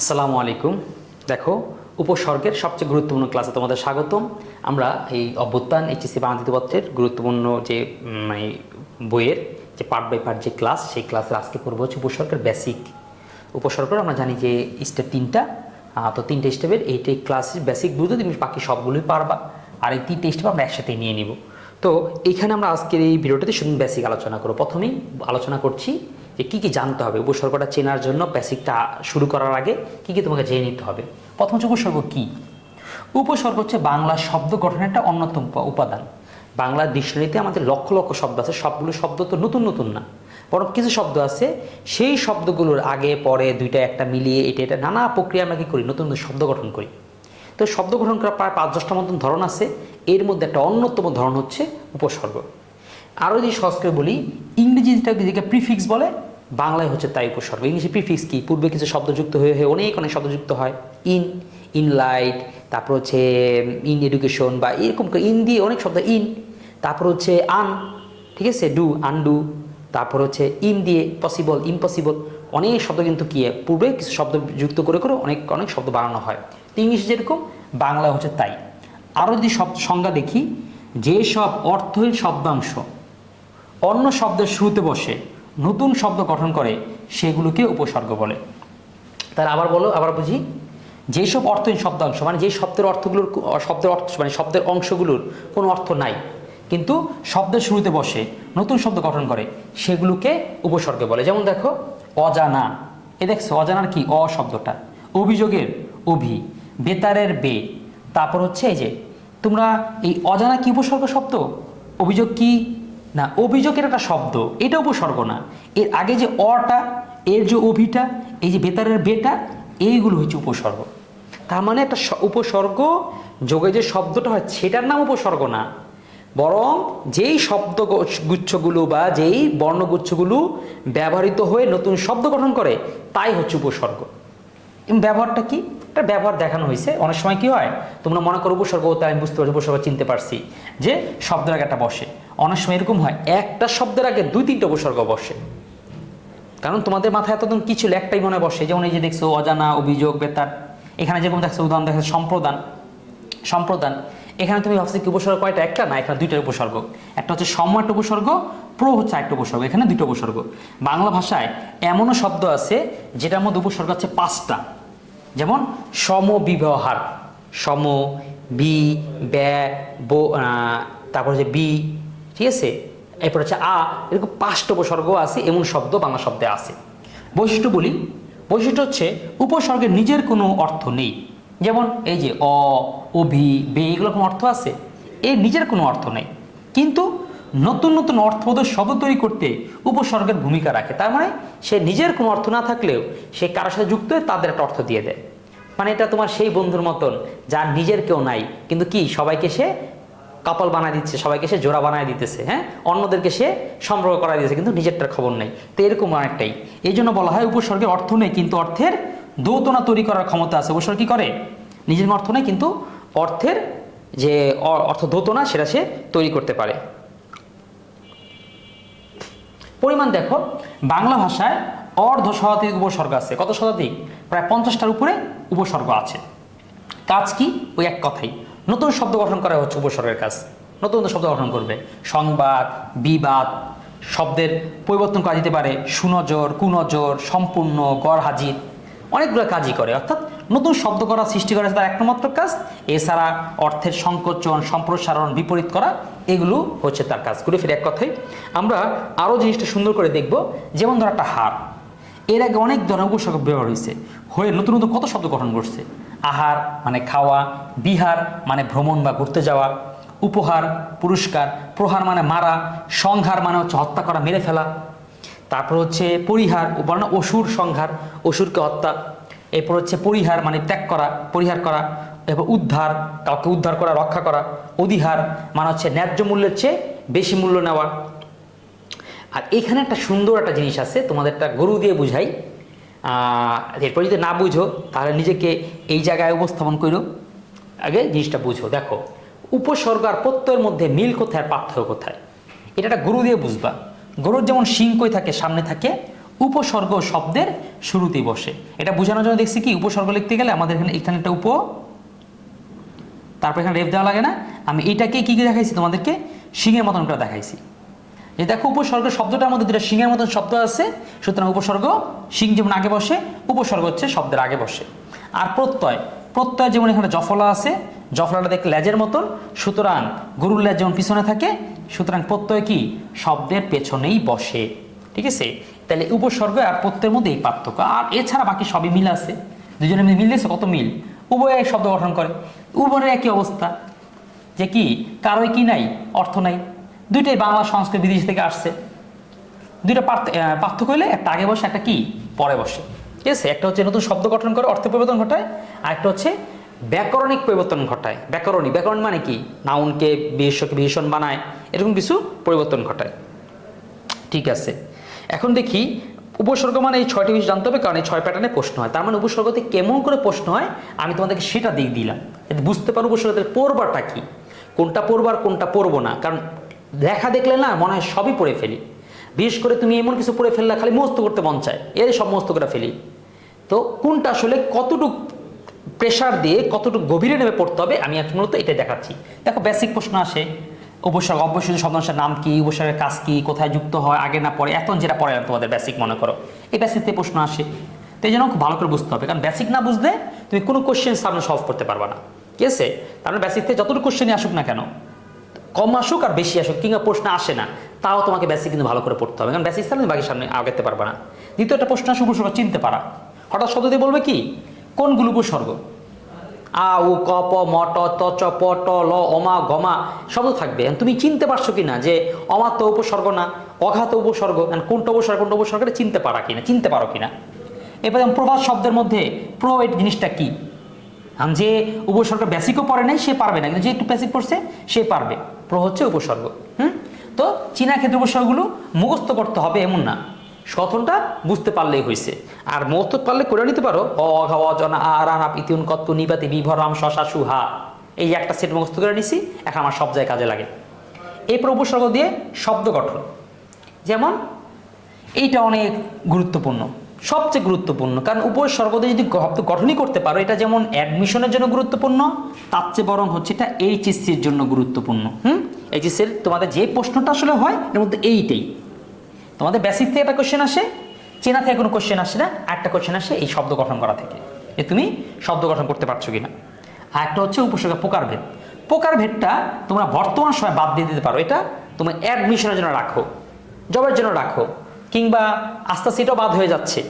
আসসালামু আলাইকুম। দেখো, উপসর্গের সবচেয়ে গুরুত্বপূর্ণ ক্লাসে তোমাদের স্বাগতম। আমরা এই অভ্যুত্থান এইচএসসি বাংলা পত্রের গুরুত্বপূর্ণ যে মানে বইয়ের যে পার্ট বাই পার্ট যে ক্লাস সেই ক্লাসের আজকে পড়ব হচ্ছে উপসর্গের বেসিক উপসর্গের আমরা জানি যে স্টেপ তিনটা তো তিনটে স্টেপের এইটাই ক্লাসের বেসিক বুঝতে তুমি বাকি সবগুলোই পারবা। আর এই তিনটে স্টেপ আমরা একসাথে নিয়ে নিব। তো এইখানে আমরা আজকের এই ভিডিওটাতে শুধু বেসিক আলোচনা করব। প্রথমেই আলোচনা করছি যে কী কী জানতে হবে, উপসর্গটা চেনার জন্য বেসিকটা শুরু করার আগে কী কী তোমাকে জেনে নিতে হবে। প্রথম হচ্ছে উপসর্গ কী? উপসর্গ হচ্ছে বাংলা শব্দ গঠনের একটা অন্যতম উপ- উপাদান। বাংলা ডিকশনারিতে আমাদের লক্ষ লক্ষ শব্দ আছে, সবগুলো শব্দ তো নতুন নতুন না। বরং কিছু শব্দ আছে, সেই শব্দগুলোর আগে, পরে, দুইটা, একটা মিলিয়ে এটা এটা নানা প্রক্রিয়া আমরা কী করি? নতুন নতুন শব্দ গঠন করি। তো শব্দ গঠন করার প্রায় পাঁচ দশটা মতন ধরন আছে, এর মধ্যে একটা অন্যতম ধরন হচ্ছে উপসর্গ। আরও যদি সহজ বলি ইংরেজিটা যেটাকে প্রিফিক্স বলে বাংলায় হচ্ছে তাই উপসর্গ। ইংলিশে প্রিফিক্স কি? পূর্বে কিছু শব্দযুক্ত হয়ে হয়ে অনেক অনেক শব্দযুক্ত হয়। ইন ইন লাইট তারপর হচ্ছে ইন এডুকেশন বা এরকম ইন দিয়ে অনেক শব্দ ইন তারপর হচ্ছে আন ঠিক আছে? ডু আনডু তারপর হচ্ছে ইন দিয়ে পসিবল ইম্পসিবল অনেক শব্দ কিন্তু কি? পূর্বে কিছু শব্দ যুক্ত করে করে অনেক অনেক শব্দ বানানো হয়। তো ইংলিশে যেরকম, বাংলা হচ্ছে তাই। আরও যদি শব্দ, সংজ্ঞা দেখি, যে সব অর্থহীন শব্দাংশ অন্য শব্দের শুরুতে বসে নতুন শব্দ গঠন করে, সেগুলোকে উপসর্গ বলে। তাহলে আবার বলো, আবার বুঝি। যেসব অর্থহীন শব্দাংশ মানে যে শব্দের অর্থগুলোর, শব্দের অর্থ মানে শব্দের অংশগুলোর কোনো অর্থ নাই, কিন্তু শব্দের শুরুতে বসে নতুন শব্দ গঠন করে, সেগুলোকে উপসর্গ বলে। যেমন দেখো, অজানা। এ দেখছ, অজানার কি? অ শব্দটা। অভিযোগের অভি, বেতারের বে। তারপর হচ্ছে এই যে, তোমরা এই অজানা কি উপসর্গ শব্দ? অভিযোগ কি? না, অভিযোগের একটা শব্দ এটা উপসর্গ না। এর আগে যে অটা, এর যে অভিটা, এই যে বেতারের বেটা, এইগুলো হচ্ছে উপসর্গ। তার মানে একটা উপসর্গ যোগে যে শব্দটা হয়, সেটার নাম উপসর্গ না। বরং যেই শব্দ গুচ্ছগুলো বা যেই বর্ণগুচ্ছগুলো ব্যবহৃত হয়ে নতুন শব্দ গঠন করে, তাই হচ্ছে উপসর্গ। ব্যবহারটা কি? একটা ব্যবহার দেখানো হয়েছে। অনেক সময় কি হয়, তোমরা মনে করো উপসর্গ তাই আমি বুঝতে পারছি, উপসর্গ চিনতে পারছি, যে শব্দের আগে একটা বসে। অনেক সময় এরকম হয়, একটা শব্দের আগে দুই তিনটা উপসর্গ বসে। কারণ তোমাদের মাথায় এতদিন কি ছিল? একটাই মনে বসে। যেমন এই যে দেখছ, অজানা, অভিযোগ, বেতার। এখানে যেরকম দেখছ, উদাহরণ দেখা সম্প্রদান। সম্প্রদান। এখানে তুমি ভাবছ কি উপসর্গ কয়টা? একটা? না, এখানে দুইটা উপসর্গ। একটা হচ্ছে সম একটা উপসর্গ। প্র হচ্ছে একটা উপসর্গ। এখানে দুটো উপসর্গ। বাংলা ভাষায় এমনও শব্দ আছে, যেটার মধ্যে উপসর্গ আছে পাঁচটা। যেমন সমবিব্যহার সম, বি ব্যা তারপর হচ্ছে বি ঠিক আছে? এরপর হচ্ছে আ, এরকম পাঁচটা উপসর্গ আছে, এমন শব্দ বাংলা শব্দে আছে। বৈশিষ্ট্য বলি, বৈশিষ্ট্য হচ্ছে উপসর্গের নিজের কোনো অর্থ নেই। যেমন এই যে অ অভি বে এগুলো কোনো অর্থ আছে? এর নিজের কোনো অর্থ নেই। কিন্তু নতুন নতুন অর্থবোধক শব্দ তৈরি করতে উপসর্গের ভূমিকা রাখে। তার মানে সে নিজের কোনো অর্থ না থাকলেও সে কারোর সাথে যুক্ত হয়ে তাদের একটা অর্থ দিয়ে দেয়। মানে এটা তোমার সেই বন্ধুর মতন, যার নিজের কেউ নাই। কিন্তু কি, সবাইকে সে কাপল বানায় দিচ্ছে, সবাইকে সে জোড়া বানায় দিতেছে হ্যাঁ? অন্যদেরকে সে সম্পর্ক করায় দিতেছে কিন্তু নিজেরটার খবর নেই। তো এরকম অনেকটাই। এই জন্য বলা হয় উপসর্গের অর্থ নেই, কিন্তু অর্থের দৌতনা তৈরি করার ক্ষমতা আছে। উপসর্গ কি করে? নিজের অর্থ নেই, কিন্তু অর্থের যে অর্থ দৌতনা, সেটা সে তৈরি করতে পারে। পরিমাণ দেখো, বাংলা ভাষায় অর্ধ শতাধিক উপসর্গ আছে। কত শতাধিক? প্রায় পঞ্চাশটার উপরে উপসর্গ আছে। কাজ কি? ওই এক কথাই। নতুন শব্দ গঠন করা হচ্ছে উপসর্গের কাজ। নতুন নতুন শব্দ গঠন করবে। সংবাদ, বিবাদ, শব্দের পরিবর্তন করা যেতে পারে। সুনজর, কুনজর, সম্পূর্ণ, গড় হাজির। অনেকগুলো কাজই করে। অর্থাৎ নতুন শব্দ করা, সৃষ্টি করা তার একমাত্র কাজ। এছাড়া অর্থের সংকোচন, সম্প্রসারণ, বিপরীত করা, এগুলো হচ্ছে তার কাজ। ঘুরে ফিরে এক কথাই আমরা আরও জিনিসটা সুন্দর করে দেখব। যেমন ধর একটা হার। এর আগে অনেক ধরনের উপসর্গ ব্যবহার হয়েছে। হয়ে নতুন নতুন কত শব্দ গঠন করছে। আহার মানে খাওয়া, বিহার মানে ভ্রমণ বা ঘুরতে যাওয়া, উপহার, পুরস্কার, প্রহার মানে মারা, সংহার মানে হচ্ছে হত্যা করা, মেরে ফেলা। তারপর হচ্ছে পরিহার বলে অসুর সংহার, অসুরকে হত্যা। এরপর হচ্ছে পরিহার মানে ত্যাগ করা, পরিহার করা। এরপর উদ্ধার, কাউকে উদ্ধার করা, রক্ষা করা। অধিহার মানে হচ্ছে ন্যায্য মূল্যের চেয়ে বেশি মূল্য নেওয়া। আর এখানে একটা সুন্দর একটা জিনিস আছে, তোমাদের একটা গরু দিয়ে বুঝাই। এরপর যদি না বুঝো, তাহলে নিজেকে এই জায়গায় উপস্থাপন করো। আগে জিনিসটা বুঝো। দেখো, উপসর্গ আর প্রত্যয়ের মধ্যে মিল কোথায় আর পার্থক্য কোথায়? এটা একটা গরু দিয়ে বুঝবা। গরুর যেমন শিং কই থাকে, সামনে থাকে, উপসর্গ শব্দের শুরুতেই বসে। এটা বোঝানোর জন্য দেখছি কি, উপসর্গ লিখতে গেলে আমাদের এখানে এখানে একটা উপ, তারপর এখানে রেফ দেওয়া লাগে না। আমি এটাকে কি কি দেখাইছি তোমাদেরকে? শিঙের মতন করে দেখাইছি। যে দেখো উপসর্গ শব্দটার মধ্যে দুটো শিঙের মতন শব্দ আছে, সুতরাং উপসর্গ শিং যেমন আগে বসে, উপসর্গ হচ্ছে শব্দের আগে বসে। আর প্রত্যয় প্রত্যয় যেমন এখানে জফলা আছে, জফলাটা দেখতে লেজের মতন, সুতরাং গরুর লেজ যেমন পিছনে থাকে, সুতরাং প্রত্যয় কি? শব্দের পেছনেই বসে। ঠিক আছে? তাহলে উপসর্গ আর প্রত্যয়ের মধ্যে এই পার্থক্য। আর এছাড়া বাকি সবই মিল আছে। দুজনে মিল দিয়েছে, কত মিল? উভয় শব্দ গঠন করে। উভয়ের একই অবস্থা। যে কি? কারোই কি নাই, অর্থ নাই। দুইটাই বাংলা সংস্কৃত বিদেশ থেকে আসছে। দুইটা পার্থ- পার্থক্য হলে একটা আগে বসে, একটা কি? পরে বসে। ঠিক আছে? একটা হচ্ছে নতুন শব্দ গঠন করে অর্থ পরিবর্তন ঘটায় আর একটা হচ্ছে ব্যাকরণিক পরিবর্তন ঘটায়। ব্যাকরণিক ব্যাকরণ মানে কি? নাউনকে বিশেষকে বিশেষণ বানায়, এরকম কিছু পরিবর্তন ঘটায়। ঠিক আছে? এখন দেখি, উপসর্গ মানে এই ছয়টি বিষয় জানতে হবে, কারণ এই ছয় প্যাটার্নে প্রশ্ন হয়। তার মানে উপসর্গতে কেমন করে প্রশ্ন হয়, আমি তোমাদেরকে সেটা দিয়ে দিলাম। বুঝতে পারো উপসর্গতে পড়বাটা কি? কোনটা পড়বার কোনটা পড়ব না? কারণ দেখা দেখলে না মনে হয় সবই পড়ে ফেলি। বিশেষ করে তুমি এমন কিছু পড়ে ফেললে খালি মস্ত করতে মন চায়। এর সব মুস্ত করে ফেলি। তো কোনটা আসলে কতটুক প্রেশার দিয়ে কতটুকু গভীরে নেমে পড়তে হবে, আমি আজ মূলত এটাই দেখাচ্ছি। দেখো বেসিক প্রশ্ন আসে, উপসর্গ অবশ্যই শব্দাংশের নাম কি, উপসর্গের কাজ কি, কোথায় যুক্ত হয়, আগে না পরে এখন যেটা পড়ে না তোমাদের বেসিক মনে করো। এই বেসিকতে প্রশ্ন আসে, তো এই জন্য খুব ভালো করে বুঝতে হবে, কারণ বেসিক না বুঝলে তুমি কোনো কোশ্চেন সামনে সলভ করতে পারবে না। ঠিক আছে? তার মানে বেসিক থেকে যতটুকু কোশ্চেনই আসুক না কেন কম আসুক আর বেশি আসুক, কিংবা প্রশ্ন আসে না, তাও তোমাকে বেসিক কিন্তু ভালো করে পড়তে হবে। কারণ বেসিক তুমি বাকি সামনে আগাতে পারবে না। দ্বিতীয় একটা প্রশ্ন আসে উপসর্গ চিনতে পারা। হঠাৎ শব্দ দিয়ে বলবে কি? কোনগুলো উপসর্গ আ, উ, ক, প, ম, ট, ত, চ, প, ট, ল অমা গমা শব্দ থাকবে। তুমি চিনতে পারছ কি না যে অমাত্য উপসর্গ না, অঘাত উপসর্গ কোনটা উপসর্গ কোনটা উপসর্গ, এটা চিনতে পারা কিনা, চিনতে পারো কিনা? এবার যেমন প্রবাদ শব্দের মধ্যে প্রো এই জিনিসটা কি? যে উপসর্গ বেসিকও পড়ে নাই, সে পারবে না। কিন্তু যে একটু বেসিক পড়ছে, সে পারবে। প্র হচ্ছে উপসর্গ, হুম? তো চীনা ক্ষেত্রে উপসর্গগুলো মুখস্থ করতে হবে এমন না। কথনটা বুঝতে পারলেই হয়েছে আর মুখস্থ পারলে করে নিতে পারো। অ অঘা অজনা আর আনাপ ইতিউন কত্ত নিপাতি বিভরাম শশা সুহা এই একটা সেট মুখস্থ করে নিছি। এখন আমার সব জায়গায় কাজে লাগে। এরপর উপসর্গ দিয়ে শব্দ গঠন। যেমন, এইটা অনেক গুরুত্বপূর্ণ। সবচেয়ে গুরুত্বপূর্ণ। কারণ উপসর্গ দিয়ে যদি গঠনই করতে পারো, এটা যেমন অ্যাডমিশনের জন্য গুরুত্বপূর্ণ, তার চেয়ে বরং হচ্ছে এটা এইচএসসির জন্য গুরুত্বপূর্ণ। হুম? এইচএসসির তোমাদের যে প্রশ্নটা আসলে হয়, এর মধ্যে এইটাই। তোমাদের বেসিক থেকে একটা কোশ্চেন আসে, চেনা থেকে কোনো কোশ্চেন আসে না একটা কোশ্চেন আসে এই শব্দ গঠন করা থেকে। যে তুমি শব্দ গঠন করতে পারছ কিনা? আর একটা হচ্ছে উপসর্গ প্রকারভেদ। প্রকারভেদটা তোমরা বর্তমান সময় বাদ দিয়ে দিতে পারো। এটা তোমার অ্যাডমিশনের জন্য রাখো জবের জন্য রাখো। কিংবা আস্তে আস্তে বাদ হয়ে যাচ্ছে।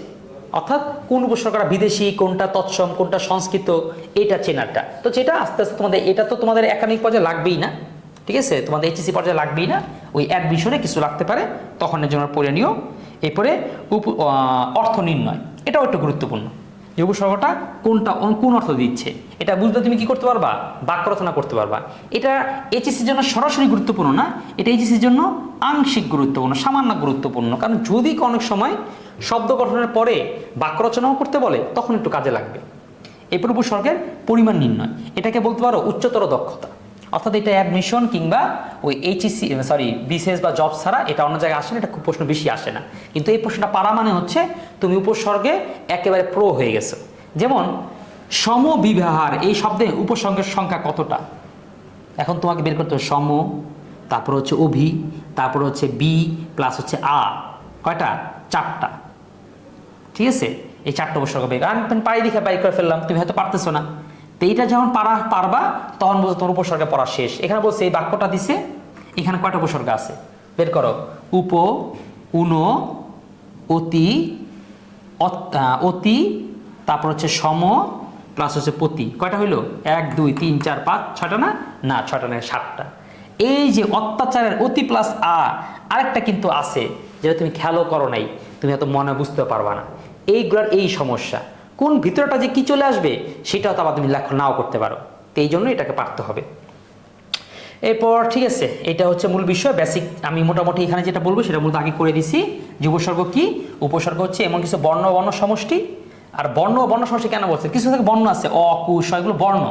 অর্থাৎ কোন উপসর্গটা বিদেশি, কোনটা তৎসম, কোনটা সংস্কৃত, এটা চেনাটা। তো যেটা আস্তে আস্তে তোমাদের, এটা তো তোমাদের একাডেমিক পর্যায়ে লাগবেই না। ঠিক আছে? তোমাদের এইচএসি পর্যায়ে লাগবেই না। ওই অ্যাডমিশনে কিছু লাগতে পারে, তখনের জন্য পড়ে নিও। এরপরে অর্থ নির্ণয়, এটাও একটু গুরুত্বপূর্ণ। যে উপসর্গটা কোনটা কোন অর্থ দিচ্ছে? এটা বুঝতে তুমি কি করতে পারবা? বাক্য রচনা করতে পারবা। এটা এইচএসির জন্য সরাসরি গুরুত্বপূর্ণ না, এটা এইচএসির জন্য আংশিক গুরুত্বপূর্ণ, সামান্য গুরুত্বপূর্ণ। কারণ যদি অনেক সময় শব্দ গঠনের পরে বাক্য রচনাও করতে বলে, তখন একটু কাজে লাগবে। এরপর উপসর্গের পরিমাণ নির্ণয়। এটাকে বলতে পারো উচ্চতর দক্ষতা। অর্থাৎ এটা অ্যাডমিশন কিংবা ওই এইচএসসি সরি বিসিএস বা জব ছাড়া এটা অন্য জায়গায় আসে না, এটা খুব প্রশ্ন বেশি আসে না। কিন্তু এই প্রশ্নটা পারা মানে হচ্ছে তুমি উপসর্গে একেবারে প্রো হয়ে গেছো। যেমন, সমবিবাহার, এই শব্দে উপসর্গের সংখ্যা কতটা? এখন তোমাকে বের করতে হবে সম, তারপর হচ্ছে অভি, তারপর হচ্ছে বি প্লাস হচ্ছে আ। কয়টা? চারটা। ঠিক আছে? এই চারটা উপসর্গ বের তুমি পাড়ি দেখে বাইর করে ফেললাম, তুমি হয়তো পারতেছো না। তো এইটা যখন পারা, পারবা, তখন বলছো তোমার উপসর্গে পড়া শেষ। এখানে বলছে এই বাক্যটা দিছে, এখানে কয়টা উপসর্গ আছে? বের করো। উপ, উন, অতি অতি তারপর হচ্ছে সম প্লাস হচ্ছে পতি। কয়টা হইল? এক, দুই, তিন, চার, পাঁচ, ছয়টা না? না, ছয়টা না, সাতটা। এই যে অত্যাচারের অতি প্লাস আ, আরেকটা কিন্তু আছে, যেটা তুমি খেয়ালও করো নাই, তুমি হয়তো মনে বুঝতে পারবা না। এইগুলোর এই সমস্যা। কোন ভিতরটা যে কি চলে আসবে, সেটাও তো আবার তুমি লক্ষ্য নাও করতে পারো। তো এই জন্য এটাকে পারতে হবে। এরপর ঠিক আছে, এটা হচ্ছে মূল বিষয় বেসিক আমি মোটামুটি এখানে যেটা বলব, সেটা মূলত আগে করে দিছি। যে উপসর্গ কি? উপসর্গ হচ্ছে এমন কিছু বর্ণ বর্ণ সমষ্টি। আর বর্ণ বর্ণ সমষ্টি কেন বলছে? কিছু থেকে বর্ণ আছে, অ, কু স এগুলো বর্ণ।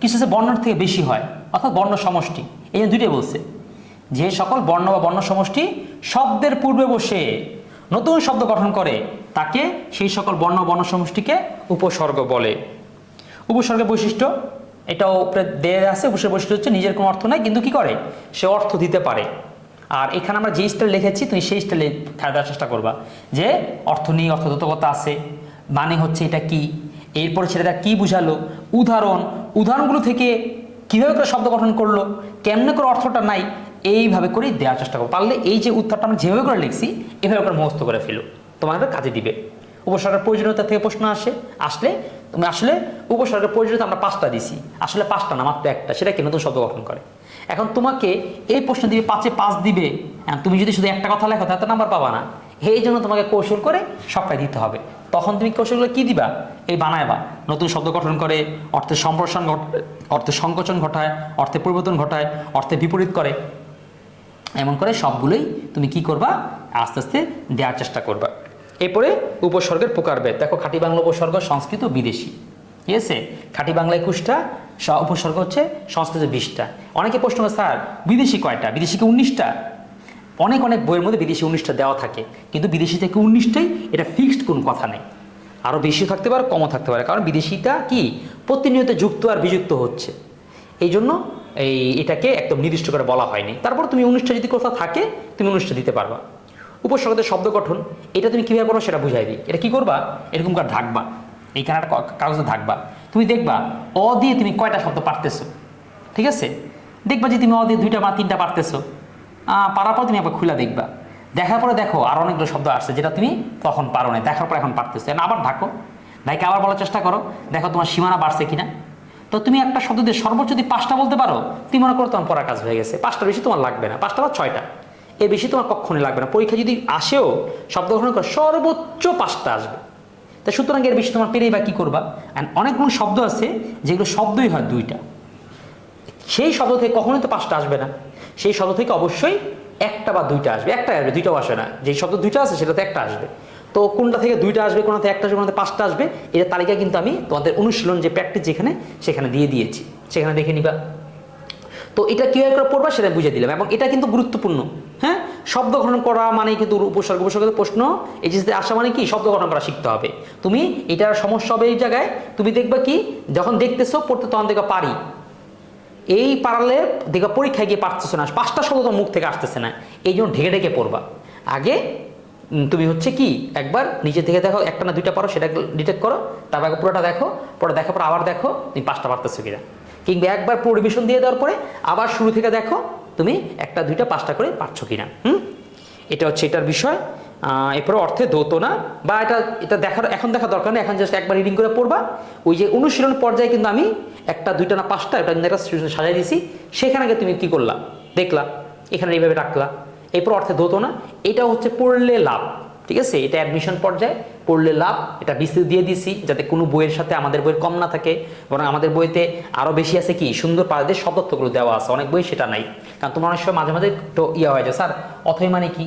কিছু আছে বর্ণের থেকে বেশি হয়, অর্থাৎ বর্ণ সমষ্টি। এই দুইটাই বলছে। যে সকল বর্ণ বা বর্ণ সমষ্টি শব্দের পূর্বে বসে নতুন শব্দ গঠন করে, তাকে সেই সকল বর্ণ বর্ণ সমষ্টিকে উপসর্গ বলে। উপসর্গের বৈশিষ্ট্য, এটাও দেয়া আছে, উপসর্গের বৈশিষ্ট্য হচ্ছে নিজের কোনো অর্থ নাই, কিন্তু কি করে? সে অর্থ দিতে পারে। আর এখানে আমরা যে স্টাইল লিখেছি, তুমি সেই স্টাইলে দেওয়ার চেষ্টা করবা। যে অর্থ নেই অর্থদত্তকতা আছে মানে হচ্ছে এটা কি? এরপরে ছেলেটা কি বুঝালো? উদাহরণ, উদাহরণগুলো থেকে কীভাবে করে শব্দ গঠন করল? কেমনে করে অর্থটা নাই? এইভাবে করেই দেওয়ার চেষ্টা করো পারলে এই যে উত্তরটা আমরা যেভাবে করে লিখছি, এভাবে করে মুখস্থ করে ফেলো। তোমাদের কাজে দিবে। উপসর্গের প্রয়োজনীয়তা থেকে প্রশ্ন আসে, আসলে তুমি আসলে উপসর্গের প্রয়োজনীয়তা আমরা পাঁচটা দিছি। আসলে পাঁচটা না, মাত্র একটা, সেটা কি নতুন শব্দ গঠন করে? এখন তোমাকে এই প্রশ্ন দিবে, পাঁচে পাঁচ দিবে। তুমি যদি শুধু একটা কথা লেখো, তাহলে তো নাম্বার পাবা না। এই জন্য তোমাকে কৌশল করে সবটাই দিতে হবে। তখন তুমি কৌশলগুলো কি দিবা? এই বানায়বা নতুন শব্দ গঠন করে, অর্থের সম্প্রসারণ ঘট, অর্থের সংকোচন ঘটায়, অর্থের পরিবর্তন ঘটায়, অর্থের বিপরীত করে। এমন করে সবগুলোই তুমি কি করবা? আস্তে আস্তে দেওয়ার চেষ্টা করবা। এরপরে উপসর্গের প্রকারভেদ। দেখো, খাঁটি বাংলা উপসর্গ সংস্কৃত বিদেশি। ঠিক আছে? খাঁটি বাংলা একুশটা উপসর্গ হচ্ছে সংস্কৃত বিশটা। অনেকে প্রশ্ন করে, স্যার, বিদেশি কয়টা? বিদেশি কি উনিশটা? অনেক অনেক বইয়ের মধ্যে বিদেশি উনিশটা দেওয়া থাকে। কিন্তু বিদেশি থেকে উনিশটাই এটা ফিক্সড কোনো কথা নেই। আরও বেশি থাকতে পারে, কমও থাকতে পারে। কারণ বিদেশিটা কি? প্রতিনিয়ত যুক্ত আর বিযুক্ত হচ্ছে। এই জন্য এই এটাকে একদম নির্দিষ্ট করে বলা হয়নি। তারপর তুমি উনিশটা যদি কোথাও থাকে, তুমি উনিশটা দিতে পারবা। উপসর্গদের শব্দ গঠন, এটা তুমি কীভাবে করো সেটা বুঝাই দিই। এটা কি করবা? এরকম করে ঢাকবা। এইখানে একটা কা- কাগজে ঢাকবা। তুমি দেখবা, অ দিয়ে তুমি কয়টা শব্দ পারতেছো। ঠিক আছে? দেখবা যে তুমি অ দিয়ে দুইটা বা তিনটা পারতেছো। পারার পর তুমি একবার খুলে দেখবা। দেখার পরে দেখো, আর অনেকগুলো শব্দ আসছে, যেটা তুমি তখন পারো না দেখার পর এখন পারতেছো। আবার ঢাকো। ভাইকে আবার বলার চেষ্টা করো। দেখো তোমার সীমানা বাড়ছে কিনা। তো তুমি একটা শব্দ দিয়ে সর্বোচ্চ যদি পাঁচটা বলতে পারো, তুমি মনে করো তোমার পড়া কাজ হয়ে গেছে। পাঁচটা বেশি তোমার লাগবে না, পাঁচটা বা ছয়টা। এর বেশি তোমার কখনোই লাগবে না। পরীক্ষা যদি আসেও, শব্দ গ্রহণ করো, সর্বোচ্চ পাঁচটা আসবে। তা সুতরাং এর বেশি তোমার পেরেই বা কী করবা? অ্যান্ড অনেকগুলো শব্দ আছে, যেগুলো শব্দই হয় দুইটা। সেই শব্দ থেকে কখনোই তো পাঁচটা আসবে না। সেই শব্দ থেকে অবশ্যই একটা বা দুইটা আসবে। একটা আসবে, দুইটাও আসবে না। যেই শব্দ দুইটা আছে, সেটাতে একটা আসবে। তো কোনটা থেকে দুইটা আসবে, কোনটা থেকে একটা আসবে, কোনটা পাঁচটা আসবে এটা তালিকা কিন্তু আমি তোমাদের অনুশীলন যে প্র্যাকটিস যেখানে, সেখানে দিয়ে দিয়েছি। সেখানে দেখে নিবা। তো এটা কীভাবে করে পড়বা সেটা বুঝে দিলাম এবং এটা কিন্তু গুরুত্বপূর্ণ হ্যাঁ? শব্দ গঠন করা মানে কিন্তু উপসর্গ, উপসর্গের প্রশ্ন। এইচএসতে আসা মানে কি? শব্দ গঠন করা শিখতে হবে। তুমি এটার সমস্যা হবে এই জায়গায়, তুমি দেখবা কি? যখন দেখতেছো, পড়তে তখন দেখবা পারি। এই পারলে দেখবা পরীক্ষায় গিয়ে পারতেছো না। পাঁচটা শব্দ তো মুখ থেকে আসতেছে না। এই জন্য ঢেকে ঢেকে পড়বা। আগে তুমি হচ্ছে কি, একবার নিজে থেকে দেখো, একটা না দুইটা পারো, সেটা ডিটেক্ট করো তারপর পুরোটা দেখো, পরে দেখার পর আবার দেখো, তুমি পাঁচটা পারতেছো কিনা। কিংবা একবার পুরো রিভিশন দিয়ে দেওয়ার পরে আবার শুরু থেকে দেখো, তুমি একটা, দুইটা, পাঁচটা করে পারছ কিনা। হুম? এটা হচ্ছে এটার বিষয়। এরপরে অর্থে দৌত না, বা এটা এটা দেখার, এখন দেখা দরকার নেই, এখন জাস্ট একবার রিডিং করে পড়বা। ওই যে অনুশীলন পর্যায়ে কিন্তু আমি একটা, দুইটা না পাঁচটা, এটা কিন্তু একটা সাজাই দিয়েছি, সেখানে তুমি কি করলা? দেখলা, এখানে এইভাবে রাখলা। এরপর অর্থে দৌত না, এটা হচ্ছে পড়লে লাভ, ঠিক আছে? এটা অ্যাডমিশন পর্যায়ে, পড়লে লাভ, এটা বিস্তৃত দিয়ে দিছি, যাতে কোনো বইয়ের সাথে আমাদের বইয়ের কম না থাকে, বরং আমাদের বইতে আরও বেশি আছে কি? সুন্দর পাদের শব্দত্বগুলো দেওয়া আছে, অনেক বই সেটা নাই। কারণ তোমার অনেক সময় মাঝে মাঝে একটু ইয়ে হয়ে যায়, স্যার, অথই মানে কি?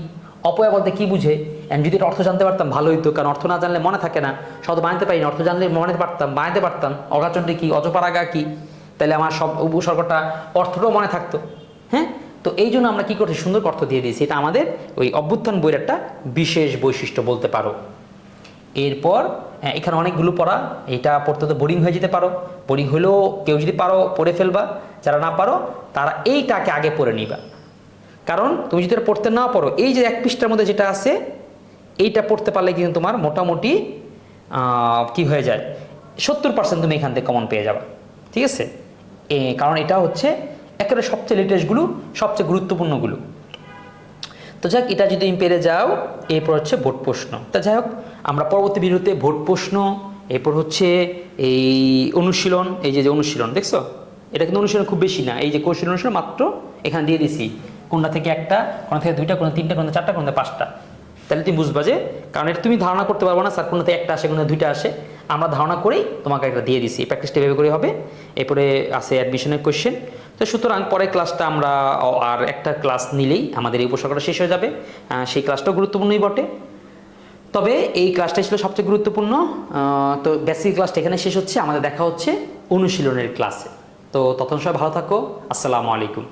অপয়া বলতে কি বুঝে? আমি যদি অর্থ জানতে পারতাম, ভালো হইতো, কারণ অর্থ না জানলে মনে থাকে না। শব্দ বানাতে পারি অর্থ জানলে মনে পারতাম বানাতে পারতাম অগাচনটি কি, অজপারাগা কি? তাহলে আমার সব উপসর্গটা অর্থটাও মনে থাকতো হ্যাঁ? তো এই জন্য আমরা কি করছি? সুন্দর অর্থ দিয়ে দিয়েছি। এটা আমাদের ওই অভ্যুত্থান বইয়ের একটা বিশেষ বৈশিষ্ট্য বলতে পারো। এরপর হ্যাঁ, এখানে অনেকগুলো পড়া। এটা পড়তে তো বোরিং হয়ে যেতে পারো। বোরিং হলেও কেউ যদি পারো পড়ে ফেলবা। যারা না পারো তারা এইটাকে আগে পড়ে নিবা। কারণ তুমি যদি পড়তে না পারো এই যে এক পৃষ্ঠার মধ্যে যেটা আছে এইটা পড়তে পারলে কিন্তু তোমার মোটামুটি কি হয়ে যায়? সত্তর পার্সেন্ট তুমি এখান থেকে কমন পেয়ে যাবে। ঠিক আছে? কারণ এটা হচ্ছে একেবারে সবচেয়ে লেটেস্টগুলো সবচেয়ে গুরুত্বপূর্ণগুলো তো যাক, এটা যদি তুমি পেরে যাও, এরপর হচ্ছে ভোট প্রশ্ন। তা যাই হোক, আমরা পরবর্তী ভিডিওতে ভোট প্রশ্ন, এরপর হচ্ছে এই অনুশীলন, এই যে যে অনুশীলন, দেখছ? এটা কিন্তু অনুশীলন খুব বেশি না, এই যে কৌশল অনুশীলন মাত্র এখানে দিয়ে দিছি। কোনটা থেকে একটা, কোনটা থেকে দুইটা কোনো তিনটা কোনো চারটা কোনো পাঁচটা। তাহলে তুমি বুঝবা যে, কারণ এটা তুমি ধারণা করতে পারব না স্যার কোনোতে একটা আসে কোনো দুইটা আসে। আমরা ধারণা করেই তোমাকে একটা দিয়ে দিছি। প্র্যাকটিসটা এভাবে করে হবে। এরপরে আছে অ্যাডমিশনের কোয়েশ্চেন তো সুতরাং পরের ক্লাসটা আমরা আর একটা ক্লাস নিলেই আমাদের এই উপসর্গটা শেষ হয়ে যাবে। সেই ক্লাসটাও গুরুত্বপূর্ণই বটে। তবে এই ক্লাসটাই ছিল সবচেয়ে গুরুত্বপূর্ণ। তো বেসিক ক্লাসটা এখানে শেষ হচ্ছে। আমাদের দেখা হচ্ছে অনুশীলনের ক্লাসে তো তখন সবাই ভালো থাকো। আসসালামু আলাইকুম।